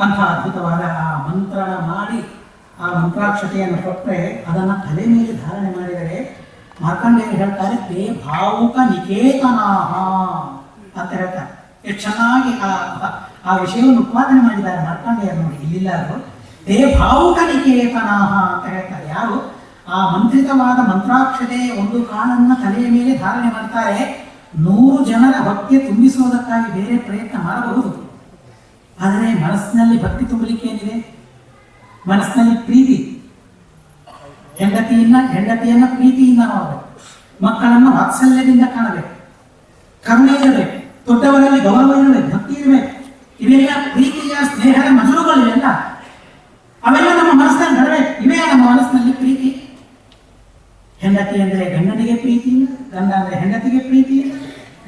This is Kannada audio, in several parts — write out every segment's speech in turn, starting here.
ಅಂಥ ಅದ್ಭುತವಾದ ಆ ಮಂತ್ರಣ ಮಾಡಿ, ಆ ಮಂತ್ರಾಕ್ಷತೆಯನ್ನು ಕೊಟ್ಟರೆ ಅದನ್ನು ತಲೆ ಮೇಲೆ ಧಾರಣೆ ಮಾಡಿದರೆ ಮಾರ್ಕಂಡೇಯರು ಹೇಳ್ತಾರೆ, ತೇ ಭಾವುಕ ನಿಕೇತನಾಹ ಅಂತ ಹೇಳ್ತಾರೆ. ಎಷ್ಟು ಚೆನ್ನಾಗಿ ಆ ಆ- ವಿಷಯವನ್ನು ಉತ್ಪಾದನೆ ಮಾಡಿದ್ದಾರೆ ಮಾರ್ಕಂಡೇಯರು ನೋಡಿ, ಇಲ್ಲಿಲ್ಲ ಅದು. ತೇ ಭಾವುಕ ನಿಕೇತನಾಹ ಅಂತ ಹೇಳ್ತಾರೆ. ಯಾರು? ಆ ಮಂತ್ರಿತವಾದ ಮಂತ್ರಾಕ್ಷತೆ ಒಂದು ಕಾಲನ್ನ ತಲೆಯ ಮೇಲೆ ಧಾರಣೆ ಮಾಡ್ತಾರೆ. ನೂರು ಜನರ ಭಕ್ತಿ ತುಂಬಿಸುವುದಕ್ಕಾಗಿ ಬೇರೆ ಪ್ರಯತ್ನ ಮಾಡಬಹುದು. ಆದರೆ ಮನಸ್ಸಿನಲ್ಲಿ ಭಕ್ತಿ ತುಂಬಲಿಕ್ಕೆ ಏನಿದೆ? ಮನಸ್ಸಿನಲ್ಲಿ ಪ್ರೀತಿ. ಹೆಂಡತಿಯನ್ನ ಹೆಂಡತಿಯನ್ನ ಪ್ರೀತಿಯಿಂದ ನೋಡಬೇಕು. ಮಕ್ಕಳನ್ನು ವಾತ್ಸಲ್ಯದಿಂದ ಕಾಣಬೇಕು. ಕರುಣೆ ಇರಬೇಕು. ದೊಡ್ಡವರಲ್ಲಿ ಗೌರವ ಇರಬೇಕು. ಭಕ್ತಿ ಇರಬೇಕು. ಇವೆಲ್ಲ ಪ್ರೀತಿಯ ಸ್ನೇಹದ ಮಜಲುಗಳು ಇವೆಲ್ಲ ಅವೆಲ್ಲ ನಮ್ಮ ಮನಸ್ಸಿನಲ್ಲಿ ಬರಬೇಕು ಇವೇ ನಮ್ಮ ಮನಸ್ಸಿನಲ್ಲಿ ಪ್ರೀತಿ. ಹೆಂಡತಿ ಅಂದ್ರೆ ಗಂಡನಿಗೆ ಪ್ರೀತಿ ಇಲ್ಲ, ಗಂಡ ಅಂದರೆ ಹೆಂಡತಿಗೆ ಪ್ರೀತಿ ಇಲ್ಲ.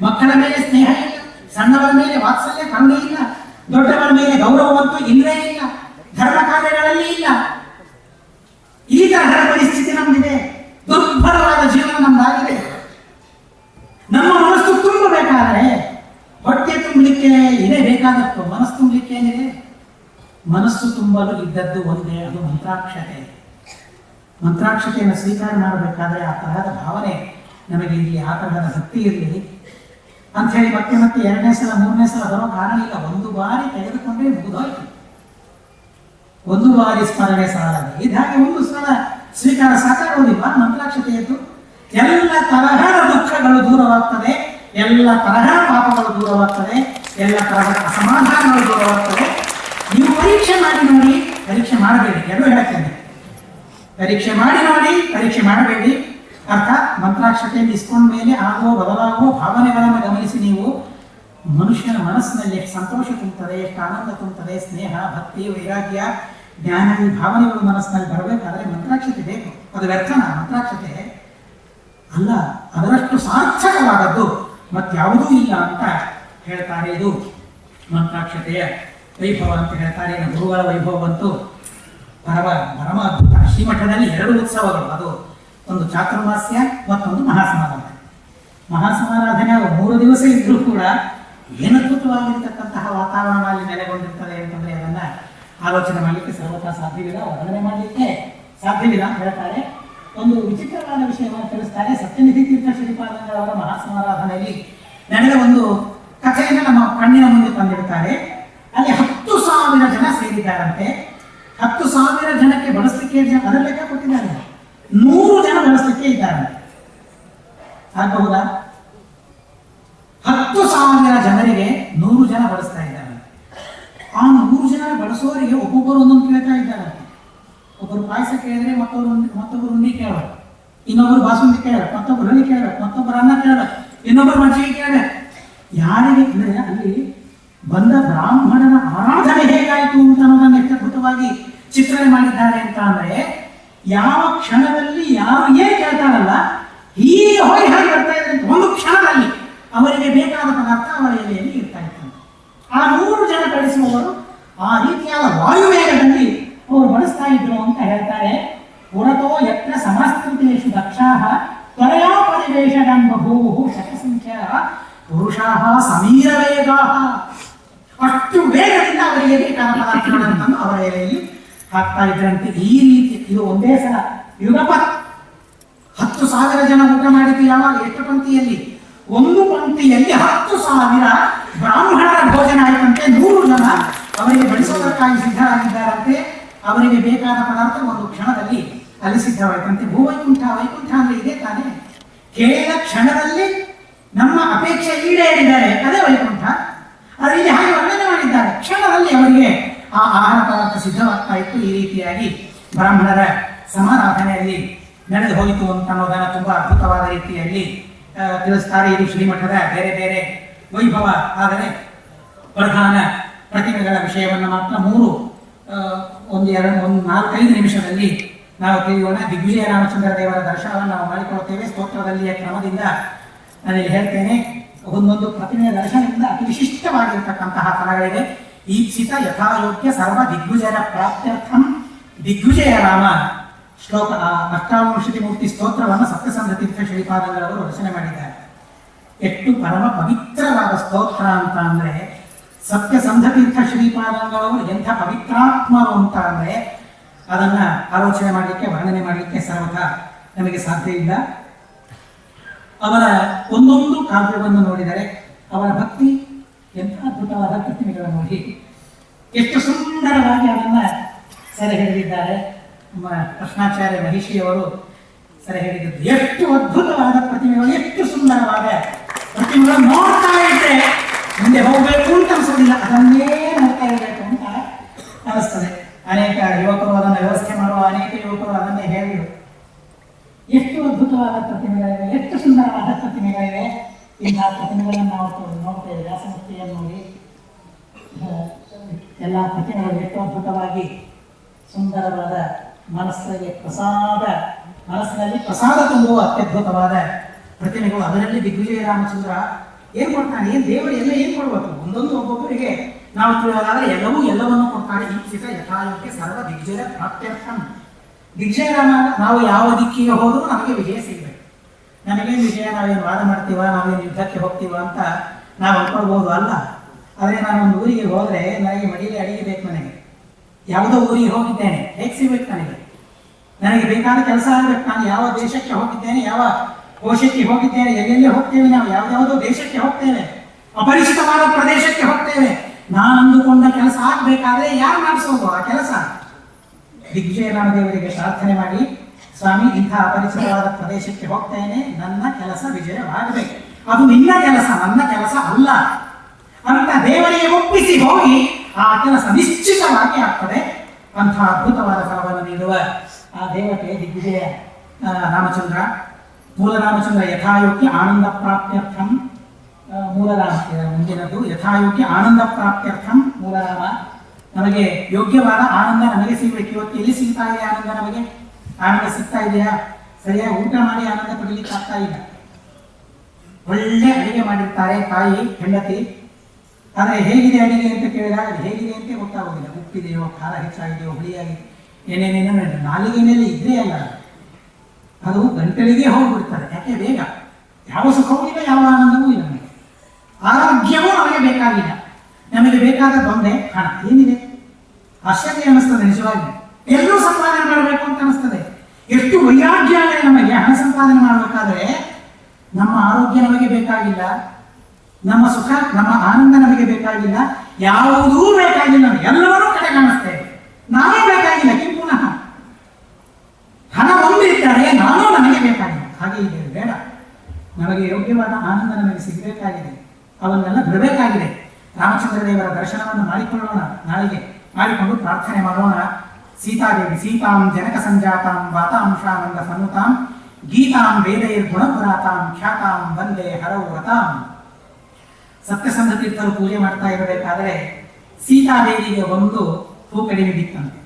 ಮಕ್ಕಳ ಮೇಲೆ ಸ್ನೇಹ ಇಲ್ಲ, ಸಣ್ಣವರ ಮೇಲೆ ವಾತ್ಸಲ್ಯ, ಕರುಣೆ ಇಲ್ಲ ದೊಡ್ಡವರ ಮೇಲೆ ಗೌರವವಂತೂ ಇಲ್ಲವೇ ಇಲ್ಲ ಧರ್ಮ ಕಾರ್ಯಗಳಲ್ಲಿ ಇಲ್ಲ ಈ ತರಹದ ಪರಿಸ್ಥಿತಿ ನಮ್ದಿದೆ ದುರ್ಭರವಾದ ಜೀವನ ನಮ್ದಾಗಿದೆ ನಮ್ಮ ಮನಸ್ಸು ತುಂಬಬೇಕಾದ್ರೆ ಹೊಟ್ಟೆ ತುಂಬಲಿಕ್ಕೆ ಇದೇ ಬೇಕಾದಷ್ಟು ಮನಸ್ಸು ತುಂಬಲಿಕ್ಕೆ ಏನಿದೆ ಮನಸ್ಸು ತುಂಬಲು ಇದ್ದದ್ದು ಒಂದೇ, ಅದು ಮಂತ್ರಾಕ್ಷತೆ. ಮಂತ್ರಾಕ್ಷತೆಯನ್ನು ಸ್ವೀಕಾರ ಮಾಡಬೇಕಾದ್ರೆ ಆ ತರಹದ ಭಾವನೆ ನಮಗೆ ಇಲ್ಲಿ ಆ ತರಹದ ಭಕ್ತಿ ಇರಲಿ. ಅಂಥೇಳಿ ಮತ್ತೆ ಮತ್ತೆ ಎರಡನೇ ಸಲ, ಮೂರನೇ ಸಲ ಬರೋ ಕಾರಣ ಇಲ್ಲ ಒಂದು ಬಾರಿ ತೆಗೆದುಕೊಂಡೇ ಮುಗಿದೋಯ್ತು. ಒಂದು ಬಾರಿ ಸ್ಮರಣೆ ಸಾಲದು. ಇದಾಗಿ ಒಂದು ಸಲ ಸ್ವೀಕಾರ ಸಾಕಾಗೋದಿಲ್ಲ, ಮಂತ್ರಾಕ್ಷತೆಯದ್ದು. ಎಲ್ಲ ತರಹದ ದುಃಖಗಳು ದೂರವಾಗ್ತದೆ, ಎಲ್ಲ ತರಹ ಪಾಪಗಳು ದೂರವಾಗ್ತದೆ, ಎಲ್ಲ ತರಹದ ಅಸಮಾಧಾನಗಳು ದೂರವಾಗ್ತದೆ. ನೀವು ಪರೀಕ್ಷೆ ಮಾಡಿ ನೋಡಿ, ಪರೀಕ್ಷೆ ಮಾಡಬೇಡಿ. ಎರಡು ಹೇಳ್ತೇನೆ. ಪರೀಕ್ಷೆ ಮಾಡಿ ನೋಡಿ, ಪರೀಕ್ಷೆ ಮಾಡಬೇಡಿ. ಅರ್ಥ? ಮಂತ್ರಾಕ್ಷತೆಯನ್ನು ಇಸ್ಕೊಂಡ ಮೇಲೆ ಆಗುವ ಬದಲಾಗುವ ಭಾವನೆಗಳನ್ನು ಗಮನಿಸಿ ನೀವು. ಮನುಷ್ಯನ ಮನಸ್ಸಿನಲ್ಲಿ ಎಷ್ಟು ಸಂತೋಷ ತುಂಬುತ್ತದೆ ಎಷ್ಟು ಆನಂದ ತುಂಬುತ್ತದೆ ಸ್ನೇಹ, ಭಕ್ತಿ, ವೈರಾಗ್ಯ ಜ್ಞಾನ ಈ ಭಾವನೆಗಳು ಮನಸ್ಸಿನಲ್ಲಿ ಬರಬೇಕಾದ್ರೆ ಮಂತ್ರಾಕ್ಷತೆ ಬೇಕು. ಅದು ವ್ಯರ್ಥನ? ಮಂತ್ರಾಕ್ಷತೆ ಅಲ್ಲ, ಅದರಷ್ಟು ಸಾರ್ಥಕವಾದದ್ದು. ಮತ್ಯಾವುದೂ ಇಲ್ಲ ಅಂತ ಹೇಳ್ತಾರೆ ಇದು ಮಂತ್ರಾಕ್ಷತೆಯ ವೈಭವ ಅಂತ ಹೇಳ್ತಾರೆ. ನಮ್ಮ ಗುರುಗಳ ವೈಭವವಂತೂ ಪರಮ ಪರಮ ಅದ್ಭುತ ಶ್ರೀಮಠದಲ್ಲಿ ಎರಡು ಉತ್ಸವಗಳು. ಅದು ಒಂದು ಚಾತುರ್ಮಾಸ್ಯ, ಮತ್ತೊಂದು ಮಹಾಸಮಾರಾಧನೆ. ಮಹಾಸಮಾರಾಧನೆ ಮೂರು ದಿವಸ ಇದ್ರೂ ಕೂಡ ಏನದ್ಭುತವಾಗಿರ್ತಕ್ಕಂತಹ ವಾತಾವರಣ ಅಲ್ಲಿ ನೆಲೆಗೊಂಡಿರ್ತದೆ ಅಂತಂದ್ರೆ ಅದನ್ನ ಆಲೋಚನೆ ಮಾಡಲಿಕ್ಕೆ ಸರ್ವತಾ ಸಾಧ್ಯವಿಲ್ಲ. ವರ್ಣನೆ ಮಾಡಲಿಕ್ಕೆ ಸಾಧ್ಯವಿಲ್ಲ ಹೇಳ್ತಾರೆ. ಒಂದು ವಿಚಿತ್ರವಾದ ವಿಷಯವನ್ನು ತಿಳಿಸ್ತಾರೆ. ಸತ್ಯನಿಧಿ ತೀರ್ಥ ಶ್ರೀಪಾದಂಗಳವರ ಮಹಾಸಮಾರಾಧನೆಯಲ್ಲಿ ನಡೆದ ಒಂದು ಕಥೆಯನ್ನು ನಮ್ಮ ಕಣ್ಣಿನ ಮುಂದೆ ತಂದಿಡ್ತಾರೆ. ಸಾವಿರ ಜನ ಸೇರಿದ್ದಾರಂತೆ. ಹತ್ತು ಸಾವಿರ ಜನಕ್ಕೆ ಬಳಸಲಿಕ್ಕೆ ಅದರ ಲೆಕ್ಕ ಕೊಟ್ಟಿದ್ದಾರೆ. ನೂರು ಜನ ಬಳಸಲಿಕ್ಕೆ ಇದ್ದಾರೆ. ಆಗಬಹುದಾ? ಹತ್ತು ಸಾವಿರ ಜನರಿಗೆ ನೂರು ಜನ ಬಳಸ್ತಾ ಇದ್ದಾರೆ. ಆ ನೂರು ಜನ ಬಳಸೋರಿಗೆ ಒಬ್ಬೊಬ್ಬರು ಒಂದೊಂದು ಕೇಳ್ತಾ ಇದ್ದಾರೆ. ಒಬ್ಬರು ಪಾಯಸ ಕೇಳಿದ್ರೆ ಮತ್ತೊಬ್ಬರು ಮತ್ತೊಬ್ಬರು ಉಂಡಿ ಕೇಳಬೇಕು ಇನ್ನೊಬ್ಬರು ಬಾಸುಂಡಿ ಕೇಳಬೇಕು ಮತ್ತೊಬ್ಬರು ಹಳಿ ಕೇಳಬೇಕು ಮತ್ತೊಬ್ಬರು ಅನ್ನ ಕೇಳಬೇಕು ಇನ್ನೊಬ್ಬರು ಮಜ್ಜಿಗೆ ಕೇಳಬೇಕು ಯಾರಿಗೆ ಅಂದ್ರೆ ಅಲ್ಲಿ ಬಂದ ಬ್ರಾಹ್ಮಣನ ಆರಾಧನೆ ಹೇಗಾಯಿತು ಅಂತ ಅನ್ನೋದನ್ನ ಅತ್ಯದ್ಭುತವಾಗಿ ಚಿತ್ರಣ ಮಾಡಿದ್ದಾರೆ ಅಂತ ಅಂದ್ರೆ, ಯಾವ ಕ್ಷಣದಲ್ಲಿ ಯಾರು ಏನ್ ಕೇಳ್ತಾರಲ್ಲ ಹೀಗೆ ಹೋಗಿ ಹಾಗೆ ಬರ್ತಾ ಇದ್ರೆ ಒಂದು ಕ್ಷಣದಲ್ಲಿ ಅವರಿಗೆ ಬೇಕಾದ ಪದಾರ್ಥ ಅವರ ಎಲೆಯಲ್ಲಿ ಇರ್ತಾ ಇತ್ತು. ಆ ನೂರು ಜನ ಕಳಿಸುವವರು ಆ ರೀತಿಯಾದ ವಾಯುವೇಗದಲ್ಲಿ ಅವರು ಬಳಸ್ತಾ ಇದ್ರು ಅಂತ ಹೇಳ್ತಾರೆ. ಪುರತೋ ಯತ್ನ ಸಮಸ್ತೇಶು ದಕ್ಷಾಹ ತ್ವರೆಯಾ ಪರಿವೇಶಗಂ ಬಭೂವು ಶತಸಂಖ್ಯಾ ಸಮೀರ ವೇಗಾಹ ಅಷ್ಟು ವೇಗದಿಂದ ಅವರಿಗೆ ಬೇಕಾದ ಅವರ ಎಲೆಯಲ್ಲಿ ಹಾಕ್ತಾ ಇದ್ರಂತೆ. ಈ ರೀತಿ ಇದು ಒಂದೇ ಸಲ ಯುಗಪ, ಹತ್ತು ಸಾವಿರ ಜನ ಊಟ ಮಾಡಿದ್ದು ಯಾವಾಗ? ಎಷ್ಟು ಪಂಕ್ತಿಯಲ್ಲಿ? ಒಂದು ಪಂಕ್ತಿಯಲ್ಲಿ ಹತ್ತು ಸಾವಿರ ಬ್ರಾಹ್ಮಣರ ಭೋಜನ ಆಯ್ತಂತೆ. ನೂರು ಜನ ಅವರಿಗೆ ಬಡಿಸೋದಕ್ಕಾಗಿ ಸಿದ್ಧರಾಗಿದ್ದಾರಂತೆ. ಅವರಿಗೆ ಬೇಕಾದ ಪದಾರ್ಥ ಒಂದು ಕ್ಷಣದಲ್ಲಿ ಅಲ್ಲಿ ಸಿದ್ಧವಾಯ್ತಂತೆ. ಭೂವೈಕುಂಠ, ವೈಕುಂಠ ಅಂದ್ರೆ ಇದೆ ತಾನೇ. ಕೇವಲ ಕ್ಷಣದಲ್ಲಿ ನಮ್ಮ ಅಪೇಕ್ಷೆ ಈಡೇರಿದ್ದಾರೆ ಅದೇ ವೈಕುಂಠ. ಆದರೆ ಇಲ್ಲಿ ಹಾಗೆ ವರ್ಣನೆ ಮಾಡಿದ್ದಾರೆ. ಕ್ಷಣದಲ್ಲಿ ಅವರಿಗೆ ಆ ಆಹಾರ ಪದಾರ್ಥ ಸಿದ್ಧವಾಗ್ತಾ ಇತ್ತು. ಈ ರೀತಿಯಾಗಿ ಬ್ರಾಹ್ಮಣರ ಸಮಾರಾಧನೆಯಲ್ಲಿ ನಡೆದು ಹೋಯಿತು ಅಂತ ಅನ್ನೋದನ್ನು ತುಂಬಾ ಅದ್ಭುತವಾದ ರೀತಿಯಲ್ಲಿ ತಿಳಿಸ್ತಾರೆ ಇದು ಶ್ರೀಮಠದ ಬೇರೆ ಬೇರೆ ವೈಭವ. ಆದರೆ ಪ್ರಧಾನ ಪ್ರತಿಮೆಗಳ ವಿಷಯವನ್ನು ಮಾತ್ರ ಮೂರು ಒಂದು ಎರಡು, ಒಂದು ನಾಲ್ಕೈದು ನಿಮಿಷದಲ್ಲಿ ನಾವು ತಿಳಿಯೋಣ. ದಿಗ್ವಿಜಯ ರಾಮಚಂದ್ರ ದೇವರ ದರ್ಶನವನ್ನು ನಾವು ಮಾಡಿಕೊಳ್ಳುತ್ತೇವೆ. ಸ್ತೋತ್ರದಲ್ಲಿಯ ಕ್ರಮದಿಂದ ನಾನಿಲ್ಲಿ ಹೇಳ್ತೇನೆ. ಒಂದೊಂದು ಪ್ರತಿಮೆಯ ದರ್ಶನದಿಂದ ಅತಿ ವಿಶಿಷ್ಟವಾಗಿರ್ತಕ್ಕಂತಹ ಫಲಗಳಿದೆ ಈಪ್ಸಿತ ಯಥಾಯೋಗ್ಯ ಸರ್ವ ದಿಗ್ವಿಜಯರ ಪ್ರಾಪ್ತ್ಯರ್ಥಂ. ದಿಗ್ವಿಜಯ ರಾಮ. ಶ್ಲೋಕ, ಆ ಅಷ್ಟಾವೃಷತಿ ಮೂರ್ತಿ ಸ್ತೋತ್ರವನ್ನು ಸತ್ಯಸಂಧತೀರ್ಥ ಶ್ರೀಪಾದಂಗಳವರು ರಚನೆ ಮಾಡಿದ್ದಾರೆ. ಎಷ್ಟು ಪರಮ ಪವಿತ್ರವಾದ ಸ್ತೋತ್ರ ಅಂತ ಅಂದ್ರೆ ಸತ್ಯಸಂಧತೀರ್ಥ ಶ್ರೀಪಾದಂಗಳವರು ಎಂಥ ಪವಿತ್ರಾತ್ಮರು ಅಂತ ಅಂದ್ರೆ ಅದನ್ನ ಆಲೋಚನೆ ಮಾಡಲಿಕ್ಕೆ, ವರ್ಣನೆ ಮಾಡಲಿಕ್ಕೆ ಸರ್ವಥ ನಮಗೆ ಸಾಧ್ಯ ಇಲ್ಲ. ಅವರ ಒಂದೊಂದು ಕಾವ್ಯವನ್ನು ನೋಡಿದರೆ ಅವರ ಭಕ್ತಿ, ಎಂಥ ಅದ್ಭುತವಾದ ಪ್ರತಿಮೆಗಳನ್ನು ನೋಡಿ. ಎಷ್ಟು ಸುಂದರವಾಗಿ ಅದನ್ನ ಸೆರೆ ಹಿಡಿದಿದ್ದಾರೆ. ನಮ್ಮ ಕೃಷ್ಣಾಚಾರ್ಯ ಮಹಿಷಿಯವರು ಸೆರೆ ಹಿಡಿದಿದ್ದು. ಎಷ್ಟು ಅದ್ಭುತವಾದ ಪ್ರತಿಮೆಗಳು, ಎಷ್ಟು ಸುಂದರವಾದ ಪ್ರತಿಮೆಗಳು ನೋಡ್ತಾ ಇದ್ರೆ ಮುಂದೆ ಹೋಗಬೇಕು ಅಂತ ಅನಿಸೋದಿಲ್ಲ. ಅದನ್ನೇ ನೋಡ್ತಾ ಇರಬೇಕು ಅಂತ ಅನಿಸ್ತದೆ. ಅನೇಕ ಯುವಕರು ಅದನ್ನು ವ್ಯವಸ್ಥೆ ಮಾಡುವ, ಅನೇಕ ಯುವಕರು ಅದನ್ನೇ ಹೇಳಿದರು. ಎಷ್ಟು ಅದ್ಭುತವಾದ ಪ್ರತಿಮೆಗಳಿವೆ, ಎಷ್ಟು ಸುಂದರವಾದ ಪ್ರತಿಮೆಗಳಿವೆ ಇಂತಹ ಪ್ರತಿಮೆಗಳನ್ನು ನಾವು ನೋಡ್ತೇವೆ ವ್ಯಾಸಮೂರ್ತಿಯನ್ನು ನೋಡಿ. ಎಲ್ಲ ಪ್ರತಿಮೆಗಳು ಎಷ್ಟು ಅದ್ಭುತವಾಗಿ ಸುಂದರವಾದ ಮನಸ್ಸಿಗೆ ಪ್ರಸಾದ ಮನಸ್ಸಿನಲ್ಲಿ ಪ್ರಸಾದ ತುಂಬುವ ಅತ್ಯದ್ಭುತವಾದ ಪ್ರತಿಮೆಗಳು. ಅದರಲ್ಲಿ ದಿಗ್ವಿಜಯ ರಾಮಚಂದ್ರ ಏನು ಕೊಡ್ತಾನೆ? ಏನ್ ದೇವರು ಎಲ್ಲ ಏನು ಕೊಡ್ಬೇಕು? ಒಂದೊಂದು ಒಬ್ಬೊಬ್ಬರಿಗೆ ನಾವು ತಿಳಿಯೋದಾದ್ರೆ ಎಲ್ಲವೂ ಎಲ್ಲವನ್ನು ಕೊಡ್ತಾನೆ. ಈಪ್ಸಿತ ಯಥಾಯೋಗ್ಯ ಸರ್ವ ದಿಗ್ವಿಜಯ ಪ್ರಾಪ್ತ್ಯರ್ಥಂ. ದಿಗ್ವಿಜಯ ರಾಮ ನಾವು ಯಾವ ದಿಕ್ಕಿಗೆ ಹೋದರೂ ನಮಗೆ ವಿಜಯ ಸಿಗಬೇಕು. ನಮಗೇನು ವಿಜಯ? ನಾವೇನು ವಾದ ಮಾಡ್ತೀವ? ನಾವೇನು ಯುದ್ಧಕ್ಕೆ ಹೋಗ್ತೀವ ಅಂತ ನಾವು ಅನ್ಕೊಳ್ಬೋದು ಅಲ್ಲ. ಆದರೆ ನಾನು ಒಂದು ಊರಿಗೆ ಹೋದ್ರೆ ನನಗೆ ಮಡಿಲಿ ಅಡಿಗೆ ಬೇಕು ನನಗೆ. ಯಾವುದೋ ಊರಿಗೆ ಹೋಗಿದ್ದೇನೆ. ಹೇಗೆ ಸಿಗ್ಬೇಕು ನನಗೆ? ನನಗೆ ಬೇಕಾದ ಕೆಲಸ ಆಗಬೇಕು. ನಾನು ಯಾವ ದೇಶಕ್ಕೆ ಹೋಗಿದ್ದೇನೆ? ಯಾವ ಕೋಶಕ್ಕೆ ಹೋಗಿದ್ದೇನೆ? ಎಲ್ಲೆಲ್ಲಿ ಹೋಗ್ತೇವೆ? ನಾವು ಯಾವ್ದಾವುದೋ ದೇಶಕ್ಕೆ ಹೋಗ್ತೇವೆ. ಅಪರಿಚಿತವಾದ ಪ್ರದೇಶಕ್ಕೆ ಹೋಗ್ತೇವೆ. ನಾನು ಅಂದುಕೊಂಡ ಕೆಲಸ ಆಗ್ಬೇಕಾದ್ರೆ ಯಾರು ಮಾಡಿಸೋದು ಆ ಕೆಲಸ? ದಿಗ್ವಿಜಯರಾಮದೇವರಿಗೆ ಪ್ರಾರ್ಥನೆ ಮಾಡಿ, ಸ್ವಾಮಿ, ಇಂಥ ಅಪರಿಚಿತವಾದ ಪ್ರದೇಶಕ್ಕೆ ಹೋಗ್ತೇನೆ. ನನ್ನ ಕೆಲಸ ವಿಜಯವಾಗಬೇಕು. ಅದು ನಿನ್ನ ಕೆಲಸ, ನನ್ನ ಕೆಲಸ ಅಲ್ಲ. ಅಂತ ದೇವರಿಗೆ ಒಪ್ಪಿಸಿ ಹೋಗಿ ಆ ಕೆಲಸ ನಿಶ್ಚಿತವಾಗಿ ಆಗ್ತದೆ. ಅಂಥ ಅದ್ಭುತವಾದ ಫಲವನ್ನು ನೀಡುವ ಆ ದೇವತೆ ದಿಗ್ವಿಜಯ ರಾಮಚಂದ್ರ, ಮೂಲ ರಾಮಚಂದ್ರ ಯಥಾಯೋಗ್ಯ ಆನಂದ ಪ್ರಾಪ್ತ್ಯರ್ಥಂ. ಮೂಲ ಇದರ ಮುಂದಿನದು ಯಥಾಯೋಗ್ಯ ಆನಂದ ಪ್ರಾಪ್ತ್ಯರ್ಥಂ. ಮೂಲರಾಮ ನಮಗೆ ಯೋಗ್ಯವಾದ ಆನಂದ ನಮಗೆ ಸಿಗಬೇಕು. ಇವತ್ತು ಎಲ್ಲಿ ಸಿಗ್ತಾ ಇದೆ ಆನಂದ ನಮಗೆ? ಆನಂದ ಸಿಗ್ತಾ ಇದೆಯಾ? ಸರಿಯಾಗಿ ಊಟ ಮಾಡಿ ಆನಂದ ಪಡೀಲಿಕ್ಕೆ ಆಗ್ತಾ ಇಲ್ಲ. ಒಳ್ಳೆ ಅಡಿಗೆ ಮಾಡಿರ್ತಾರೆ ತಾಯಿ, ಹೆಂಡತಿ. ಆದರೆ ಹೇಗಿದೆ ಅಡಿಗೆ ಅಂತ ಕೇಳಿದಾಗ ಅದು ಹೇಗಿದೆ ಅಂತ ಗೊತ್ತಾಗೋದಿಲ್ಲ. ಉಪ್ಪಿದೆಯೋ, ಖಾರ ಹೆಚ್ಚಾಗಿದೆಯೋ ಹುಳಿಯಾಗಿ ಏನೇನೇನೋ ನಾಲಿಗೆಯಲ್ಲಿ ಇದ್ದೇ ಅಲ್ಲ ಅದು. ಗಂಟಲಿಗೆ ಹೋಗ್ಬಿಡ್ತಾರೆ ಯಾಕೆ ಬೇಗ? ಯಾವ ಸುಖವೂ ಇಲ್ಲ, ಯಾವ ಆನಂದವೂ ಇಲ್ಲ ನಮಗೆ. ಆರೋಗ್ಯವೂ ನಮಗೆ ಬೇಕಾಗಿಲ್ಲ. ನಮಗೆ ಬೇಕಾದ ತೊಂದರೆ ಹಣ. ಏನಿದೆ? ಆಶ್ಚರ್ಯ ಅನಿಸ್ತದೆ ನಿಜವಾಗಿ. ಎಲ್ಲರೂ ಸಂಪಾದನೆ ಮಾಡಬೇಕು ಅಂತ ಅನಿಸ್ತದೆ ಎಷ್ಟು ವೈರಾಗ್ಯ ಇದೆ ನಮಗೆ ಹಣ ಸಂಪಾದನೆ ಮಾಡಬೇಕಾದ್ರೆ ನಮ್ಮ ಆರೋಗ್ಯ ನಮಗೆ ಬೇಕಾಗಿಲ್ಲ, ನಮ್ಮ ಸುಖ, ನಮ್ಮ ಆನಂದ ನಮಗೆ ಬೇಕಾಗಿಲ್ಲ, ಯಾವುದೂ ಬೇಕಾಗಿಲ್ಲ ನಮಗೆ ಎಲ್ಲವನ್ನೂ ಕಡೆ ಕಾಣಿಸ್ತೇವೆ ನಾವೇ ಬೇಕಾಗಿಲ್ಲ, ಕಿಂ ಪುನಃ. ಹಣ ಹೊಂದಿರ್ತಾರೆ ನಾನು ನನಗೆ ಬೇಕಾಗಿಲ್ಲ. ಹಾಗೆ ಇದೆ ಬೇಡ. ನಮಗೆ ಯೋಗ್ಯವಾದ ಆನಂದ ನಮಗೆ ಸಿಗಬೇಕಾಗಿದೆ. ಅವನ್ನೆಲ್ಲ ಬಿಡಬೇಕಾಗಿದೆ. ರಾಮಚಂದ್ರ ದೇವರ ದರ್ಶನವನ್ನು ಮಾಡಿಕೊಳ್ಳೋಣ ನಾಳೆಗೆ. ಮಾಡಿಕೊಂಡು ಪ್ರಾರ್ಥನೆ ಮಾಡೋಣ. ಸೀತಾದೇವಿ, ಸೀತಾಂ ಜನಕ ಸಂಜಾತಾಂ ವಾತಾಂಶಾನಂದ ಸನ್ನುತಾಂ ಗೀತಾಂ ವೇದೈರ್ ಗುಣಪುರಾತಾಂ, ಖ್ಯಾತಾಂ ವಂದೇ ಹರೌ ವ್ರತಾಂ ಸತ್ಯಸಂಧ ತೀರ್ಥರು ಪೂಜೆ ಮಾಡ್ತಾ ಇರಬೇಕಾದ್ರೆ ಸೀತಾದೇವಿಗೆ ಒಂದು ಹೂ ಕಡಿಮೆ ಬಿತ್ತಂತೆ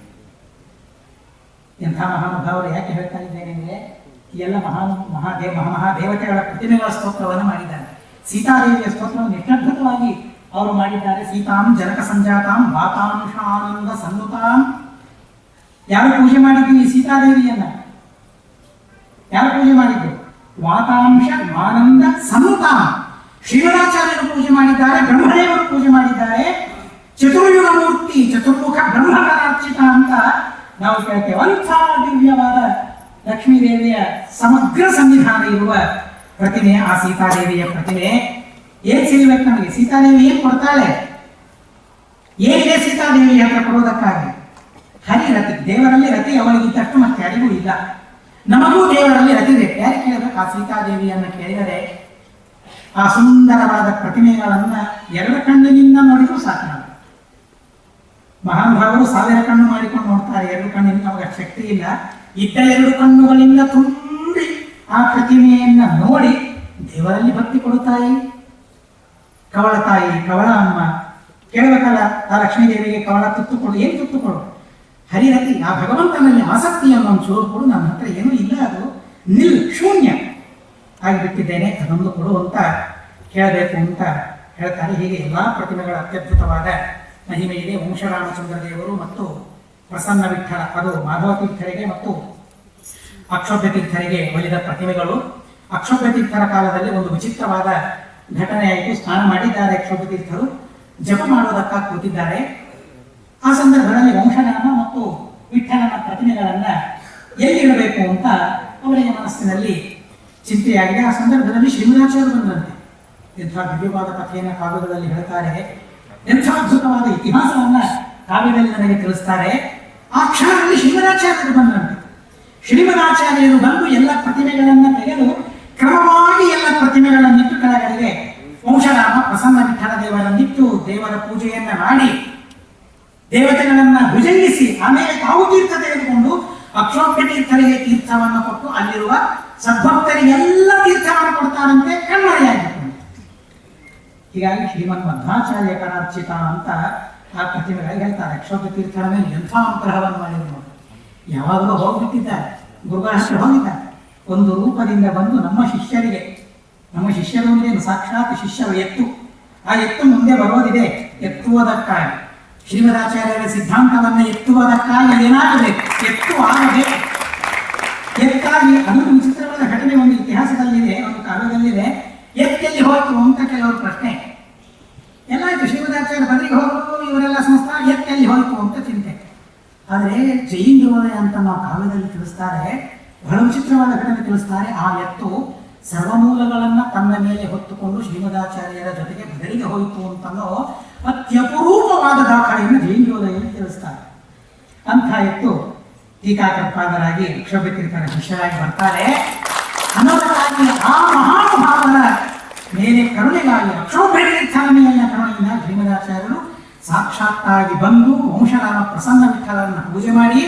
ಎಂಥ ಮಹಾನುಭಾವರು, ಯಾಕೆ ಹೇಳ್ತಾ ಇದ್ದೇನೆ ಅಂದರೆ ಎಲ್ಲ ಮಹಾ ಮಹಾದೇವ ಮಹಾದೇವತೆಗಳ ಪ್ರತಿಮೆಗಳ ಸ್ತೋತ್ರವನ್ನು ಮಾಡಿದ್ದಾರೆ. ಸೀತಾದೇವಿಯ ಸ್ತೋತ್ರವನ್ನು ನಿಷ್ಠದ್ಭುತವಾಗಿ ಅವರು ಮಾಡಿದ್ದಾರೆ, ಸೀತಾಂ ಜನಕ ಸಂಜಾತಾಂ ವಾತಾಂಶ ಆನಂದ ಸನ್ನುತಾಂ ಯಾರು ಪೂಜೆ ಮಾಡಿದ್ದೀವಿ ಸೀತಾದೇವಿಯನ್ನ? ಯಾರು ಪೂಜೆ ಮಾಡಿದ್ದು? ವಾತಾಂಶ ಆನಂದ ಸನ್ನುತಾಂ ಶ್ರೀಮದಾಚಾರ್ಯರು ಪೂಜೆ ಮಾಡಿದ್ದಾರೆ, ಬ್ರಹ್ಮದೇವರು ಪೂಜೆ ಮಾಡಿದ್ದಾರೆ. ಚತುರ್ಯುಗ ಮೂರ್ತಿ, ಚತುರ್ಮುಖ ಬ್ರಹ್ಮಕರಾರ್ಚಿತ ಅಂತ ನಾವು ಕೇಳ್ತೇವೆ. ಅಂಥ ದಿವ್ಯವಾದ ಲಕ್ಷ್ಮೀ ದೇವಿಯ ಸಮಗ್ರ ಸಂವಿಧಾನ ಇರುವ ಪ್ರತಿಮೆ, ಆ ಸೀತಾದೇವಿಯ ಪ್ರತಿಮೆ. ಏನ್ ಸಿಗ್ಬೇಕು ನಮಗೆ? ಸೀತಾದೇವಿ ಏನ್ ಕೊಡ್ತಾಳೆ? ಏನಿದೆ ಸೀತಾದೇವಿ ಹತ್ರ ಕೊಡೋದಕ್ಕಾಗಿ? ಹರಿ ರತಿ ದೇವರಲ್ಲಿ ರತಿ ಅವಳಿಗಿದ್ದಷ್ಟು ಮತ್ತೆ ಯಾರಿಗೂ ಇಲ್ಲ. ನಮಗೂ ದೇವರಲ್ಲಿ ರತಿ ಬೇಕು ಯಾರು ಕೇಳಬೇಕು? ಆ ಸೀತಾದೇವಿಯನ್ನು ಕೇಳಿದರೆ ಆ ಸುಂದರವಾದ ಪ್ರತಿಮೆಗಳನ್ನ ಎರಡು ಕಣ್ಣಿನಿಂದ ನೋಡಿದ್ರು ಸಾಕು ನಾವು ಮಹಾನುಭಾವರು ಸಾವಿರ ಕಣ್ಣು ಮಾಡಿಕೊಂಡು ನೋಡ್ತಾರೆ. ಎರಡು ಕಣ್ಣಿನಿಂದ ನಮಗೆ ಶಕ್ತಿ ಇಲ್ಲ. ಇದ್ದ ಎರಡು ಕಣ್ಣುಗಳಿಂದ ತುಂಬಿ ಆ ಪ್ರತಿಮೆಯನ್ನ ನೋಡಿ ದೇವರಲ್ಲಿ ಭಕ್ತಿ ಕೊಡುತ್ತಾಯಿ ಕವಳ ತಾಯಿ ಕವಳ ಅಮ್ಮ ಕೇಳಬೇಕಲ್ಲ ಆ ಲಕ್ಷ್ಮೀ ದೇವಿಗೆ ಕವಳ ತುತ್ತು ಕೊಡು ಏನು ತುತ್ತುಕೊಡು? ಹರಿಹರಿ ಆ ಭಗವಂತನಲ್ಲಿ ಆಸಕ್ತಿ ಅನ್ನೋ ಒಂದು ಚೂರು ಕೊಡು ನನ್ನ ಹತ್ರ ಏನೂ ಇಲ್ಲ, ಅದು ನಿಲ್ ಶೂನ್ಯ ಆಗಿಬಿಟ್ಟಿದ್ದೇನೆ, ಅದೊಂದು ಕೊಡು ಅಂತ ಕೇಳಬೇಕು ಅಂತ ಹೇಳ್ತಾರೆ. ಹೀಗೆ ಎಲ್ಲಾ ಪ್ರತಿಮೆಗಳ ಅತ್ಯದ್ಭುತವಾದ ಮಹಿಮೆ ಇದೆ. ವಂಶರಾಮಚಂದ್ರ ದೇವರು ಮತ್ತು ಪ್ರಸನ್ನ ವಿಠಲ ಅದು ಮಾಧವ ತೀರ್ಥರಿಗೆ ಮತ್ತು ಅಕ್ಷೋಭ್ಯ ತೀರ್ಥರಿಗೆ ಒಲಿದ ಪ್ರತಿಮೆಗಳು. ಅಕ್ಷೋಭ್ಯ ತೀರ್ಥರ ಕಾಲದಲ್ಲಿ ಒಂದು ವಿಚಿತ್ರವಾದ ಘಟನೆ ಸ್ನಾನ ಮಾಡಿದ್ದಾರೆ ಅಕ್ಷೋಭ್ಯ ತೀರ್ಥರು. ಜಪ ಮಾಡುವುದಕ್ಕಾಗಿ ಕೂತಿದ್ದಾರೆ. ಆ ಸಂದರ್ಭದಲ್ಲಿ ವಂಶನಾಮ ಮತ್ತು ವಿಠಲನ ಪ್ರತಿಮೆಗಳನ್ನ ಎಲ್ಲಿ ಇಡಬೇಕು ಅಂತ ಅವರಿಗೆ ಮನಸ್ಸಿನಲ್ಲಿ ಚಿಂತೆಯಾಗಿದೆ. ಆ ಸಂದರ್ಭದಲ್ಲಿ ಶ್ರೀಮದಾಚಾರ್ಯ ಬಂದಂತೆ. ಎಂಥ ದಿವ್ಯವಾದ ಕಥೆಯನ್ನು ಕಾವ್ಯಗಳಲ್ಲಿ ಹೇಳ್ತಾರೆ. ಎಂಥ ಅದ್ಭುತವಾದ ಇತಿಹಾಸವನ್ನ ಕಾವ್ಯದಲ್ಲಿ ನನಗೆ ತಿಳಿಸ್ತಾರೆ. ಆ ಕ್ಷಣದಲ್ಲಿ ಶ್ರೀಮರಾಚಾರ್ಯರು ಬಂದಂತೆ. ಶ್ರೀಮರಾಚಾರ್ಯರು ಬಂದು ಎಲ್ಲ ಪ್ರತಿಮೆಗಳನ್ನ ತೆಗೆದು ಕ್ರಮವಾಗಿ ಎಲ್ಲ ಪ್ರತಿಮೆಗಳನ್ನಿಟ್ಟು ಕೆಳಗಡೆಗೆ ವಂಶರಾಮ ಪ್ರಸನ್ನ ವಿಠಲ ದೇವರನ್ನಿಟ್ಟು ದೇವರ ಪೂಜೆಯನ್ನ ಮಾಡಿ ದೇವತೆಗಳನ್ನ ಭುಜಂಗಿಸಿ ಆಮೇಲೆ ತಾವು ತೀರ್ಥ ತೆಗೆದುಕೊಂಡು ಅಕ್ಷೋಭ್ಯ ತೀರ್ಥರಿಗೆ ತೀರ್ಥವನ್ನು ಕೊಟ್ಟು ಅಲ್ಲಿರುವ ಸದ್ಭಕ್ತರಿಗೆಲ್ಲ ತೀರ್ಥವನ್ನು ಕೊಡ್ತಾರಂತೆ ಕಣ್ಮರೆಯಾಗಿ ಹೀಗಾಗಿ ಶ್ರೀಮನ್ ಮಧ್ವಾಚಾರ್ಯ ಕರಾರ್ಚಿತ ಅಂತ ಆ ಪ್ರತಿಮೆಗಳಿಗೆ ಹೇಳ್ತಾರೆ. ಅಕ್ಷೋಭ್ಯ ತೀರ್ಥರ ಮೇಲೆ ಎಂಥ ಅನುಗ್ರಹವನ್ನು ಮಾಡಿದ್ರು ಯಾವಾಗಲೂ ಹೋಗ್ಬಿಟ್ಟಿದ್ದಾರೆ. ಗುರುಗಳ ಹೋಗಿದ್ದಾರೆ. ಒಂದು ರೂಪದಿಂದ ಬಂದು ನಮ್ಮ ಶಿಷ್ಯರಿಗೆ ನಮ್ಮ ಮುಂದೆ ಏನು? ಸಾಕ್ಷಾತ್ ಶಿಷ್ಯರ ಎತ್ತು. ಆ ಎತ್ತು ಮುಂದೆ ಬರೋದಿದೆ ಎತ್ತುವುದಕ್ಕಾಗಿ. ಶ್ರೀಮದಾಚಾರ್ಯರ ಸಿದ್ಧಾಂತವನ್ನ ಎತ್ತುವುದಕ್ಕಾಗಿ ಏನಾಗಬೇಕು ಎತ್ತು ಆಗಬೇಕು ಎತ್ತಾಗಿ ಅದೊಂದು ವಿಚಿತ್ರವಾದ ಘಟನೆ ಒಂದು ಇತಿಹಾಸದಲ್ಲಿದೆ, ಒಂದು ಕಾವ್ಯದಲ್ಲಿದೆ ಎತ್ತೆಲ್ಲಿ ಹೋಯ್ತು ಅಂತ ಕೆಲವರು ಪ್ರಶ್ನೆ. ಎಲ್ಲಾಯ್ತು ಶ್ರೀಮದಾಚಾರ್ಯ ಬದಲಿಗೆ ಹೋಗೋದು ಇವರೆಲ್ಲ ಸಂಸ್ಥಾ ಎತ್ತೆಲ್ಲಿ ಹೋಯ್ತು ಅಂತ ಚಿಂತೆ. ಆದರೆ ಜೈನ್ ಅಂತ ನಾವು ಕಾವ್ಯದಲ್ಲಿ ತಿಳಿಸ್ತಾರೆ, ಬಹಳ ವಿಚಿತ್ರವಾದ ಘಟನೆ ತಿಳಿಸ್ತಾರೆ. ಆ ಎತ್ತು ಸರ್ವಮೂಲಗಳನ್ನ ತನ್ನ ಮೇಲೆ ಹೊತ್ತುಕೊಂಡು ಶ್ರೀಮದಾಚಾರ್ಯರ ಜೊತೆಗೆ ಬದಲಿಗೆ ಹೋಯಿತು ಅಂತನ್ನೋ ಅತ್ಯಪರೂಪವಾದ ದಾಖಲೆಯನ್ನು ಜೈಂದ್ರೋದಯಲ್ಲಿ ತಿಳಿಸ್ತಾರೆ. ಅಂಥ ಎತ್ತು ಟೀಕಾಕರ್ಪಾದರಾಗಿ ಕ್ಷೋಭತೀರ್ಥರ ಶಿಷ್ಯರಾಗಿ ಬರ್ತಾರೆ. ಅನ್ನೋದಕ್ಕಾಗಿ ಆ ಮಹಾನುಭಾವನ ಮೇಲೆ ಕರುಣೆಗಾಗಿ ಅಕ್ಷೋಭ್ಯತೀರ್ಥರ ಮೇಲಿನ ಕರುಣೆಯಿಂದ ಶ್ರೀಮದಾಚಾರ್ಯರು ಸಾಕ್ಷಾತ್ತಾಗಿ ಬಂದು ವಂಶರಾಮ ಪ್ರಸನ್ನ ವಿಠಲರನ್ನ ಪೂಜೆ ಮಾಡಿ,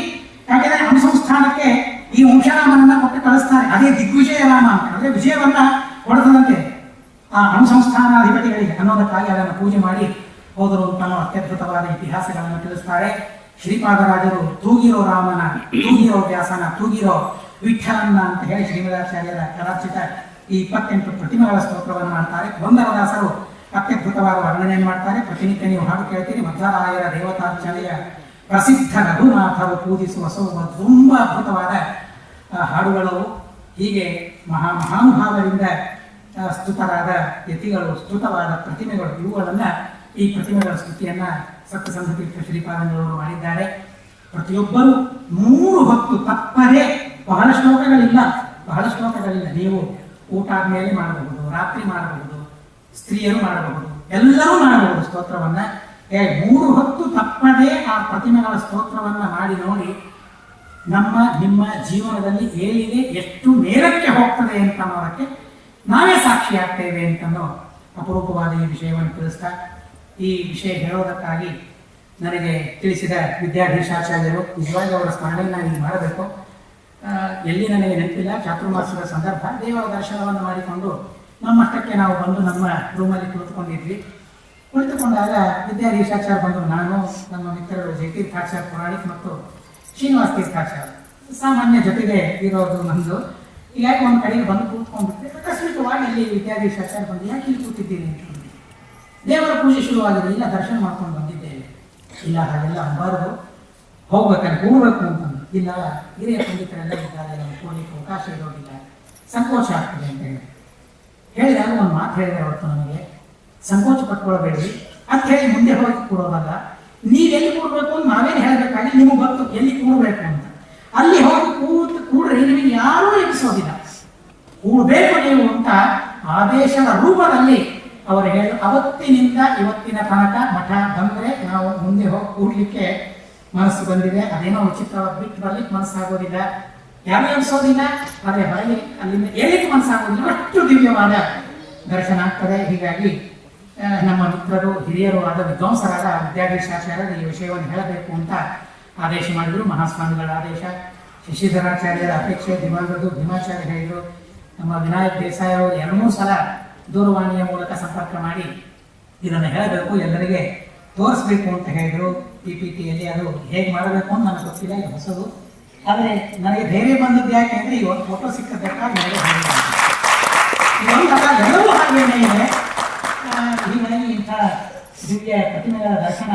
ಯಾಕೆಂದ್ರೆ ಅನುಸಂಸ್ಥಾನಕ್ಕೆ ಈ ವಂಶರಾಮನನ್ನ ಕೊಟ್ಟು ಕಳಿಸ್ತಾರೆ. ಅದೇ ದಿಗ್ವಿಜಯ ರಾಮ ಅದೇ ಅಂದ್ರೆ ವಿಜಯವನ್ನ ಕೊಡದಂತೆ ಆ ಅನುಸಂಸ್ಥಾನಾಧಿಪತಿಗಳಿಗೆ ಅನ್ನೋದಕ್ಕಾಗಿ ಅದನ್ನು ಪೂಜೆ ಮಾಡಿ ಹೋದರು ಅನ್ನೋ ಅತ್ಯದ್ಭುತವಾದ ಇತಿಹಾಸಗಳನ್ನು ತಿಳಿಸ್ತಾರೆ. ಶ್ರೀಪಾದರಾಜರು ತೂಗಿರೋ ರಾಮನ, ತೂಗಿರೋ ವ್ಯಾಸನ, ತೂಗಿರೋ ವಿಠಲನ್ನ ಅಂತ ಹೇಳಿ ಶ್ರೀಮದಾಚಾರ್ಯರ ಕಲಾಚಿತ ಈ ಇಪ್ಪತ್ತೆಂಟು ಪ್ರತಿಮೆಗಳ ಸ್ತೋತ್ರವನ್ನು ಮಾಡ್ತಾರೆ. ಗೊಂದಲದಾಸರು ಅತ್ಯದ್ಭುತವಾದ ವರ್ಣನೆಯನ್ನು ಮಾಡ್ತಾರೆ. ಪ್ರತಿನಿತ್ಯ ನೀವು ಹಾಡು ಕೇಳ್ತೀರಿ. ಮಧ್ವರಾಯರ ದೇವತಾರ್ಚನೆಯ ಪ್ರಸಿದ್ಧ ರಘುನಾಥರು ಪೂಜಿಸುವ ಸೋಮ ತುಂಬಾ ಅದ್ಭುತವಾದ ಹಾಡುಗಳು ಹೀಗೆ ಮಹಾ ಮಹಾನುಭಾವರಿಂದ ಸ್ತುತರಾದ ಯತಿಗಳು, ಸ್ತುತವಾದ ಪ್ರತಿಮೆಗಳು, ಇವುಗಳನ್ನು ಈ ಪ್ರತಿಮೆಗಳ ಸ್ತುತಿಯನ್ನು ಸಪ್ತಸಂಧತೀರ್ಥ ಶ್ರೀಪಾದಂಗಳವರು ಮಾಡಿದ್ದಾರೆ. ಪ್ರತಿಯೊಬ್ಬರು ಮೂರು ಹೊತ್ತು ತಪ್ಪದೇ ಬಹಳ ಶ್ಲೋಕಗಳಿಲ್ಲ. ಬಹಳ ಶ್ಲೋಕಗಳಿಲ್ಲ. ನೀವು ಊಟ ಆದ್ಮೇಲೆ ಮಾಡಬಹುದು, ರಾತ್ರಿ ಮಾಡಬಹುದು, ಸ್ತ್ರೀಯರು ಮಾಡಬಹುದು, ಎಲ್ಲರೂ ಮಾಡಬಹುದು ಸ್ತೋತ್ರವನ್ನ. ಮೂರು ಹೊತ್ತು ತಪ್ಪದೇ ಆ ಪ್ರತಿಮೆಗಳ ಸ್ತೋತ್ರವನ್ನ ಮಾಡಿ ನೋಡಿ ನಮ್ಮ, ನಿಮ್ಮ ಜೀವನದಲ್ಲಿ ಏನಿದೆ, ಎಷ್ಟು ಮೇಲಕ್ಕೆ ಹೋಗ್ತದೆ ಅಂತ ಅನ್ನೋದಕ್ಕೆ ನಾವೇ ಸಾಕ್ಷಿಯಾಗ್ತೇವೆ ಅಂತನೋ ಅಪರೂಪವಾದ ಈ ವಿಷಯವನ್ನು ತಿಳಿಸ್ತಾ, ಈ ವಿಷಯ ಹೇಳೋದಕ್ಕಾಗಿ ನನಗೆ ತಿಳಿಸಿದ ವಿದ್ಯಾಧೀಶಾಚಾರ್ಯರು ನಿಜವಾಗಿ ಅವರ ಸ್ಮರಣೆಯನ್ನು ಇಲ್ಲಿ ಮಾಡಬೇಕು ಎಲ್ಲಿ ನನಗೆ ನೆನಪಿಲ್ಲ ಚಾತುರ್ಮಾಸದ ಸಂದರ್ಭ, ದೇವರ ದರ್ಶನವನ್ನು ಮಾಡಿಕೊಂಡು ನಮ್ಮಷ್ಟಕ್ಕೆ ನಾವು ಬಂದು ನಮ್ಮ ರೂಮಲ್ಲಿ ಕುಳಿತುಕೊಂಡಿದ್ವಿ. ಕುಳಿತುಕೊಂಡಾಗ ವಿದ್ಯಾಧೀಶಾಚಾರ್ಯ ಬಂದು ನಾನು, ನಮ್ಮ ಮಿತ್ರರು ಜಯತೀರ್ಥಾಚಾರ್ಯ ಪುರಾಣಿಕ್ ಮತ್ತು ಶ್ರೀನಿವಾಸ ತೀರ್ಥಾಚಾರ್ಯ ಸಾಮಾನ್ಯ ಜೊತೆಗೆ ಇರೋದು ನಂದು ಹೀಗಾಗಿ ಒಂದು ಕಡೆಗೆ ಬಂದು ಕೂತ್ಕೊಂಡ್ಬಿಟ್ಟೆ ಆಕಸ್ಮಿಕವಾಗಿ ಅಲ್ಲಿ ವಿದ್ಯಾಧೀಶಾಚಾರ್ಯ ಬಂದು ಯಾಕೆ ಇಲ್ಲಿ ಕೂತಿದ್ದೀನಿ ಅಂತ ದೇವರ ಪೂಜೆ ಶುರುವಾಗಿದೆ, ಇಲ್ಲ ದರ್ಶನ ಮಾಡ್ಕೊಂಡು ಬಂದಿದ್ದೇವೆ. ಇಲ್ಲ, ಹಾಗೆಲ್ಲ ಅನ್ಬಾರ್ದು. ಹೋಗ್ಬೇಕಾದ್ರೆ ಕೂಡಬೇಕು ಅಂತಂದು ಇಲ್ಲ, ಹಿರಿಯ ಪಂಡಿತರೆಲ್ಲ ಇದ್ದಾರೆ ನಮ್ಗೆ ಕೂಡಲಿಕ್ಕೆ ಅವಕಾಶ ಇರೋದಿಲ್ಲ. ಸಂಕೋಚ ಆಗ್ತದೆ ಅಂತ ಹೇಳಿ. ಹೇಳಿದಾಗ ಒಂದು ಮಾತು ಹೇಳಿದ್ರೆ ಅವತ್ತು ನನಗೆ ಸಂಕೋಚ ಪಟ್ಕೊಳ್ಬೇಡಿ. ಅಂತ ಹೇಳಿ ಮುಂದೆ ಹೋಗಿ ಕೂಡೋದಲ್ಲ. ನೀವೆಲ್ಲಿ ಕೂಡಬೇಕು ಅಂತ ನಾವೇನು ಹೇಳಬೇಕಾಗಿ ನಿಮಗೆ ಗೊತ್ತು ಎಲ್ಲಿ ಕೂಡಬೇಕು ಅಂತ. ಅಲ್ಲಿ ಹೋಗಿ ಕೂತು ಕೂಡ್ರೆ ನಿಮಗೆ ಯಾರೂ ಎಬ್ಬಿಸೋದಿಲ್ಲ. ಕೂಡಬೇಕು ನೀವು ಅಂತ ಆದೇಶದ ರೂಪದಲ್ಲಿ ಅವರು ಹೇಳಿ, ಅವತ್ತಿನಿಂದ ಇವತ್ತಿನ ತನಕ ಮಠ ಬಂದ್ರೆ ನಾವು ಮುಂದೆ ಹೋಗಿ ಕೂಡ್ಲಿಕ್ಕೆ ಮನಸ್ಸು ಬಂದಿದೆ. ಅದೇನೋ ಉಚಿತವಾಗಿ ಬಿಟ್ಟು ಬರ್ಲಿಕ್ಕೆ ಮನಸ್ಸಾಗೋದಿಲ್ಲ. ಯಾರು ಎನಿಸೋದಿಲ್ಲ ಆದರೆ ಬರಲಿ ಅಲ್ಲಿಂದ ಏಳಿಕ್ಕೆ ಮನಸ್ಸಾಗೋದಿಲ್ಲ. ಅಷ್ಟು ದಿವ್ಯವಾದ ದರ್ಶನ ಆಗ್ತದೆ. ಹೀಗಾಗಿ ನಮ್ಮ ಮಿತ್ರರು, ಹಿರಿಯರು ಆದ ವಿದ್ವಾಂಸರಾದ ವಿದ್ಯಾಧೀಶಾಚಾರ್ಯರು ಈ ವಿಷಯವನ್ನು ಹೇಳಬೇಕು ಅಂತ ಆದೇಶ ಮಾಡಿದರು. ಮಹಾಸ್ವಾಮಿಗಳ ಆದೇಶ, ಶಶಿಧರಾಚಾರ್ಯರ ಅಪೇಕ್ಷೆ ದಿವಂಗತರು ಭೀಮಾಚಾರ್ಯ ಹೇಳಿದರು. ನಮ್ಮ ವಿನಾಯಕ್ ದೇಸಾಯಿ ಅವರು ಎರಡು ಸಲ ದೂರವಾಣಿಯ ಮೂಲಕ ಸಂಪರ್ಕ ಮಾಡಿ ಇದನ್ನು ಹೇಳಬೇಕು, ಎಲ್ಲರಿಗೆ ತೋರಿಸ್ಬೇಕು ಅಂತ ಹೇಳಿದರು. ಪಿ ಪಿ ಟಿಯಲ್ಲಿ ಅದು ಹೇಗೆ ಮಾಡಬೇಕು ಅಂತ ನನಗೆ ಗೊತ್ತಿಲ್ಲ, ಇದು ಹೊಸದು. ಆದರೆ ನನಗೆ ಧೈರ್ಯ ಬಂದದ್ದು ಯಾಕೆ ಇವತ್ತು ಫೋಟೋ ಸಿಕ್ಕದ್ದಕ್ಕಾಗಿ ಎಲ್ಲರೂ ಹಾಗೇನೇ ಇದೆ. ಹೀಗಾಗಿ ಇಂಥ ದಿವ್ಯ ಪ್ರತಿಮೆಗಳ ದರ್ಶನ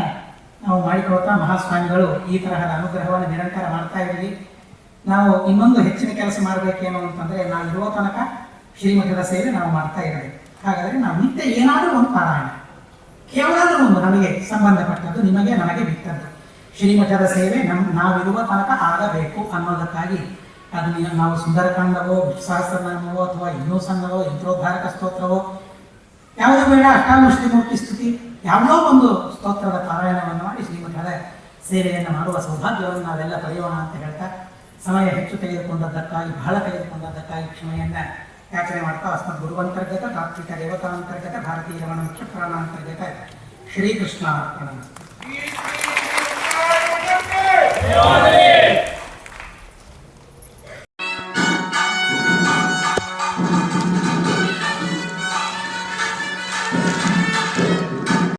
ನಾವು ಮಾಡಿಕೊಳ್ತಾ ಮಹಾಸ್ವಾಮಿಗಳು ಈ ತರಹದ ಅನುಗ್ರಹವನ್ನು ನಿರಂತರ ಮಾಡ್ತಾ ಇದ್ದೀವಿ. ನಾವು ಇನ್ನೊಂದು ಹೆಚ್ಚಿನ ಕೆಲಸ ಮಾಡಬೇಕೇನೋ ಅಂತಂದ್ರೆ ನಾವು ಇರುವ ತನಕ ಶ್ರೀಮಠದ ಸೇವೆ ನಾವು ಮಾಡ್ತಾ ಇರಬೇಕು ಹಾಗಾದ್ರೆ ನಾವು ನಿತ್ಯ ಏನಾದರೂ ಒಂದು ಪಾರಾಯಣ. ಕೇವಲ ಒಂದು ನಮಗೆ ಸಂಬಂಧಪಟ್ಟದ್ದು, ನಿಮಗೆ ನನಗೆ ಬಿಟ್ಟದ್ದು. ಶ್ರೀಮಠದ ಸೇವೆ ನಮ್ ನಾವಿರುವ ತನಕ ಆಗಬೇಕು ಅನ್ನೋದಕ್ಕಾಗಿ ಅದನ್ನ ನೀವು- ನಾವು ಸುಂದರಕಾಂಡವೋ ಸಹಸ್ರನಾಮವೋ ಅಥವಾ ಇನ್ನೂ ಸಣ್ಣವೋ, ಯಂತ್ರೋದ್ಧಾರಕ ಸ್ತೋತ್ರವೋ ಯಾವುದೇ ಬೇಡ ಅಷ್ಟಾಮುಷ್ಟಿ ಮೂರ್ತಿ ಸ್ತುತಿ, ಯಾವುದೋ ಒಂದು ಸ್ತೋತ್ರದ ಪಾರಾಯಣವನ್ನು ಮಾಡಿ ಶ್ರೀಮಠದ ಸೇವೆಯನ್ನು ಮಾಡುವ ಸೌಭಾಗ್ಯವನ್ನು ನಾವೆಲ್ಲ ಪಡೆಯೋಣ ಅಂತ ಹೇಳ್ತಾ, ಸಮಯ ಹೆಚ್ಚು ತೆಗೆದುಕೊಂಡದ್ದಕ್ಕಾಗಿ, ಬಹಳ ತೆಗೆದುಕೊಂಡದ್ದಕ್ಕಾಗಿ ಕ್ಷಮೆಯನ್ನು ಯಾಚನೆ ಮಾಡ್ತಾ ಅಸ್ಮದ್ ಗುರುವಂತರ್ಗತ ತಾತ್ವಿಕ ದೇವತಾಂತರ್ಗತ ಭಾರತೀಯ ರಮಣ ನಕ್ಷತ್ರಾನಾಂತರ್ಗತ ಶ್ರೀಕೃಷ್ಣ. ಅರ್ಪಣ